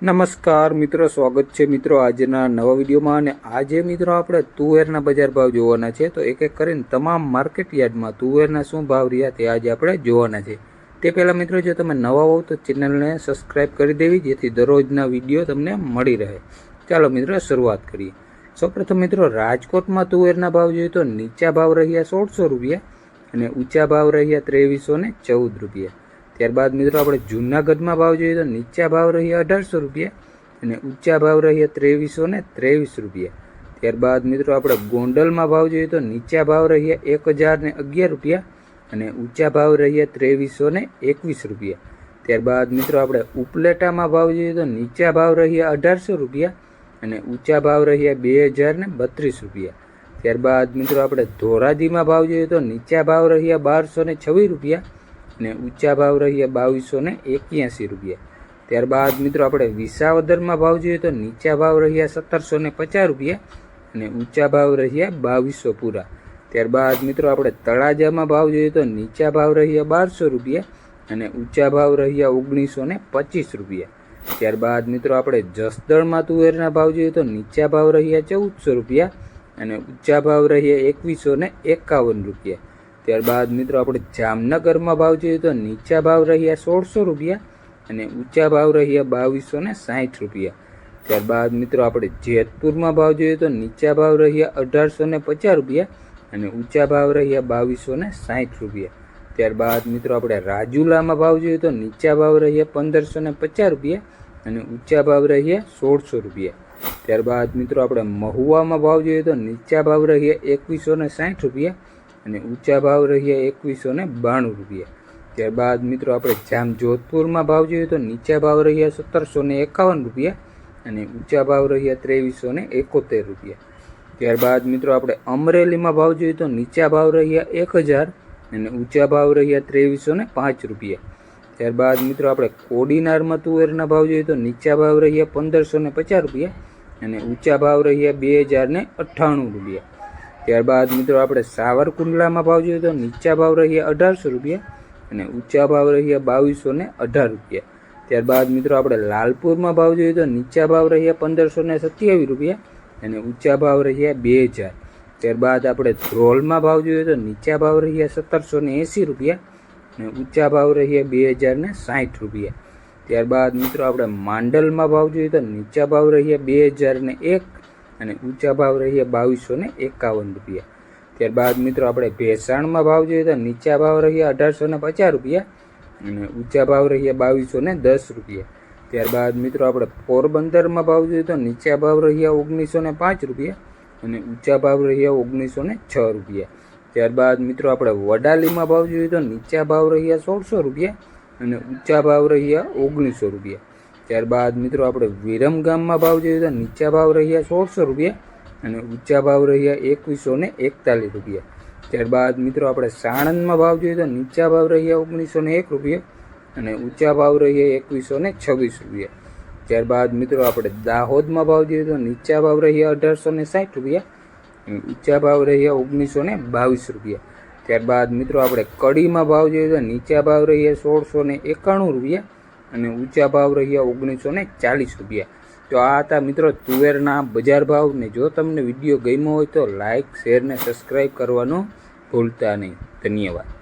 નમસ્કાર મિત્રો, સ્વાગત છે મિત્રો આજના નવા વિડીયોમાં અને આજે મિત્રો આપણે તુવેરના બજાર ભાવ જોવાના છે. તો એક એક કરીને તમામ માર્કેટ યાર્ડમાં તુવેરના શું ભાવ રહ્યા તે આજે આપણે જોવાના છે. તે પહેલાં મિત્રો, જો તમે નવા હોવ તો ચેનલને સબસ્ક્રાઇબ કરી દેવી, જેથી દરરોજના વીડિયો તમને મળી રહે. ચાલો મિત્રો, શરૂઆત કરીએ. સૌપ્રથમ મિત્રો, રાજકોટમાં તુવેરના ભાવ જોઈએ તો નીચા ભાવ રહ્યા સોળસો રૂપિયા અને ઊંચા ભાવ રહ્યા ત્રેવીસો ને ચૌદ રૂપિયા. ત્યારબાદ મિત્રો આપણે જૂનાગઢમાં ભાવ જોઈએ તો નીચા ભાવ રહ્યા અઢારસો રૂપિયા અને ઊંચા ભાવ રહ્યા ત્રેવીસો ને ત્રેવીસ રૂપિયા. ત્યારબાદ મિત્રો આપણે ગોંડલમાં ભાવ જોઈએ તો નીચા ભાવ રહ્યા એક હજાર ને અગિયાર રૂપિયા અને ઊંચા ભાવ રહ્યા ત્રેવીસો ને એકવીસ રૂપિયા. ત્યારબાદ મિત્રો આપણે ઉપલેટામાં ભાવ જોઈએ તો નીચા ભાવ રહ્યા અઢારસો રૂપિયા અને ઊંચા ભાવ રહ્યા બે હજાર ને બત્રીસ રૂપિયા. ત્યારબાદ મિત્રો આપણે ધોરાજીમાં ભાવ જોઈએ તો નીચા ભાવ રહ્યા બારસો ને છવ્વીસ રૂપિયા અને ઊંચા ભાવ રહ્યા બાવીસો ને એક્યાસી રૂપિયા. ત્યારબાદ મિત્રો આપણે વિસાવદરમાં ભાવ જોઈએ તો નીચા ભાવ રહ્યા સત્તરસો ને પચાસ રૂપિયા અને ઊંચા ભાવ રહ્યા બાવીસો પૂરા. ત્યારબાદ મિત્રો આપણે તળાજામાં ભાવ જોઈએ તો નીચા ભાવ રહ્યા બારસો રૂપિયા અને ઊંચા ભાવ રહ્યા ઓગણીસો ને પચીસ રૂપિયા. ત્યારબાદ મિત્રો આપણે જસદણમાં તુવેરના ભાવ જોઈએ તો નીચા ભાવ રહ્યા ચૌદસો રૂપિયા અને ઊંચા ભાવ રહ્યા એકવીસો ને એકાવન રૂપિયા. ત્યારબાદ મિત્રો આપણે જામનગરમાં ભાવ જોઈએ તો નીચા ભાવ રહ્યા સોળસો રૂપિયા અને ઊંચા ભાવ રહ્યા બાવીસો ને સાઠ રૂપિયા. ત્યારબાદ મિત્રો આપણે જેતપુરમાં ભાવ જોઈએ તો નીચા ભાવ રહ્યા અઢારસો ને પચાસ રૂપિયા અને ઊંચા ભાવ રહ્યા બાવીસો ને સાઠ રૂપિયા. ત્યારબાદ મિત્રો આપણે રાજુલામાં ભાવ જોઈએ તો નીચા ભાવ રહ્યા પંદરસો ને પચાસ રૂપિયા અને ઊંચા ભાવ રહ્યા સોળસો રૂપિયા. ત્યારબાદ મિત્રો આપણે મહુવામાં ભાવ જોઈએ તો નીચા ભાવ રહ્યા એકવીસો ને સાઠ રૂપિયા અને ઊંચા ભાવ રહ્યા એકવીસો ને બાણું રૂપિયા. ત્યારબાદ મિત્રો આપણે જામ જોધપુરમાં ભાવ જોઈએ તો નીચા ભાવ રહ્યા સત્તરસો ને એકાવન રૂપિયા અને ઊંચા ભાવ રહ્યા ત્રેવીસો ને એકોતેર રૂપિયા. ત્યારબાદ મિત્રો આપણે અમરેલીમાં ભાવ જોઈએ તો નીચા ભાવ રહ્યા એક હજાર અને ઊંચા ભાવ રહ્યા ત્રેવીસો ને પાંચ રૂપિયા. ત્યારબાદ મિત્રો આપણે કોડીનારમાં તુવેરના ભાવ જોઈએ તો નીચા ભાવ રહ્યા પંદરસો ને પચાસ રૂપિયા અને ઊંચા ભાવ રહ્યા બે હજાર ને અઠ્ઠાણું રૂપિયા. ત્યારબાદ મિત્રો આપણે સાવરકુંડલામાં ભાવ જોઈએ તો નીચા ભાવ રહ્યા અઢારસો રૂપિયા અને ઊંચા ભાવ રહ્યા બાવીસો ને અઢાર રૂપિયા. ત્યારબાદ મિત્રો આપણે લાલપુરમાં ભાવ જોઈએ તો નીચા ભાવ રહ્યા પંદરસો ને સત્યાવીસ રૂપિયા અને ઊંચા ભાવ રહ્યા બે હજાર. ત્યારબાદ આપણે ધ્રોલમાં ભાવ જોઈએ તો નીચા ભાવ રહ્યા સત્તરસો ને એંસી રૂપિયા અને ઊંચા ભાવ રહ્યા બે હજાર ને સાઠ રૂપિયા. ત્યારબાદ મિત્રો આપણે માંડલમાં ભાવ જોઈએ તો નીચા ભાવ રહ્યા બે હજાર ને એક અને ઊંચા ભાવ રહ્યા બાવીસો ને એકાવન રૂપિયા. ત્યારબાદ મિત્રો આપણે ભેસાણમાં ભાવ જોઈએ તો નીચા ભાવ રહ્યા અઢારસો ને પચાસ રૂપિયા અને ઊંચા ભાવ રહ્યા બાવીસો ને દસ રૂપિયા. ત્યારબાદ મિત્રો આપણે પોરબંદરમાં ભાવ જોઈએ તો નીચા ભાવ રહ્યા ઓગણીસો ને પાંચ રૂપિયા અને ઊંચા ભાવ રહ્યા ઓગણીસો ને છ રૂપિયા. ત્યારબાદ મિત્રો આપણે વડાલીમાં ભાવ જોઈએ તો નીચા ભાવ રહ્યા સોળસો રૂપિયા અને ઊંચા ભાવ રહ્યા ઓગણીસો રૂપિયા. ત્યારબાદ મિત્રો આપણે વિરમગામમાં ભાવ જોઈએ તો નીચા ભાવ રહ્યા સોળસો રૂપિયા અને ઊંચા ભાવ રહ્યા એકવીસો ને એકતાલીસ રૂપિયા. ત્યારબાદ મિત્રો આપણે સાણંદમાં ભાવ જોઈએ તો નીચા ભાવ રહ્યા ઓગણીસો ને એક રૂપિયા અને ઊંચા ભાવ રહ્યા એકવીસો ને છવ્વીસ રૂપિયા. ત્યારબાદ મિત્રો આપણે દાહોદમાં ભાવ જોઈએ તો નીચા ભાવ રહ્યા અઢારસો ને સાઠ રૂપિયા ઊંચા ભાવ રહ્યા ઓગણીસો ને બાવીસ રૂપિયા. ત્યારબાદ મિત્રો આપણે કડીમાં ભાવ જોઈએ તો નીચા ભાવ રહ્યા સોળસો ને એકાણું રૂપિયા અને ઊંચા ભાવ રહ્યા ઓગણીસો ને ચાલીસ રૂપિયા. તો આ હતા મિત્રો તુવેરના બજાર ભાવ ને જો તમને વીડિયો ગમ્યો હોય તો લાઇક શેર ને સબસ્ક્રાઈબ કરવાનું ભૂલતા નહીં. ધન્યવાદ.